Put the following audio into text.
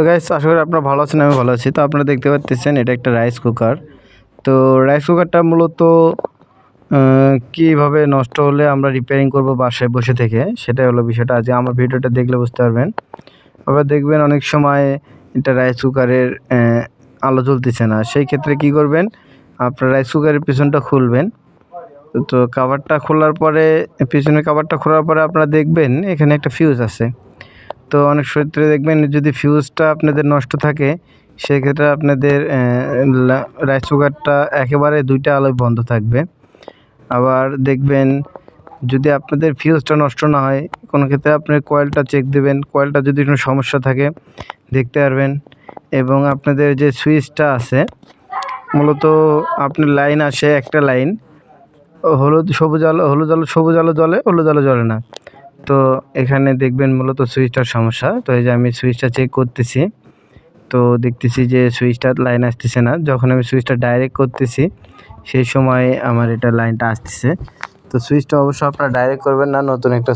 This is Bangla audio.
তো গাইস আশা করি আপনারা ভালো আছেন আমি ভালো আছি। তো আপনারা দেখতে পাচ্ছেন এটা একটা রাইস কুকার তো রাইস কুকারটা মূলত কীভাবে নষ্ট হলে আমরা রিপেয়ারিং করব বাসায় বসে থেকে, সেটাই হলো বিষয়টা। আজ আমার ভিডিওটা দেখলে বুঝতে পারবেন। আবার দেখবেন অনেক সময় এটা রাইস কুকারের আলো জ্বলতেছে না। সেই ক্ষেত্রে কি করবেন, আপনার রাইস কুকারের পিছনটা খুলবেন। তো কাভারটা খোলার পরে, পিছনের কাভারটা খোলার পরে আপনারা দেখবেন, এখানে একটা ফিউজ আছে। তো অনেক ক্ষেত্রে দেখবেন যদি ফিউজটা আপনাদের নষ্ট থাকে, সেক্ষেত্রে আপনাদের রাইস কুকারটা একেবারে দুইটা আলোয় বন্ধ থাকবে। আবার দেখবেন যদি আপনাদের ফিউজটা নষ্ট না হয়, কোনো ক্ষেত্রে আপনি কয়েলটা চেক দেবেন কয়েলটা যদি কোনো সমস্যা থাকে, দেখতে পারবেন। এবং আপনাদের যে সুইচটা আছে, মূলত আপনার লাইন আসে একটা লাইন হলুদ সবুজ আলো, হলুদ আলো, সবুজ আলো জ্বলে, হলুদ আলো জ্বলে না। তো এখানে দেখবেন মূলত সুইচটার সমস্যা। তো এই যে আমি সুইচটা চেক করতেছি, তো দেখতেছি যে সুইচটার লাইন আসতেছে না। যখন আমি সুইচটা ডাইরেক্ট করতেছি, সেই সময় আমার এটা লাইনটা আসতেছে। তো সুইচটা অবশ্য আপনারা ডাইরেক্ট করবেন না, নতুন একটা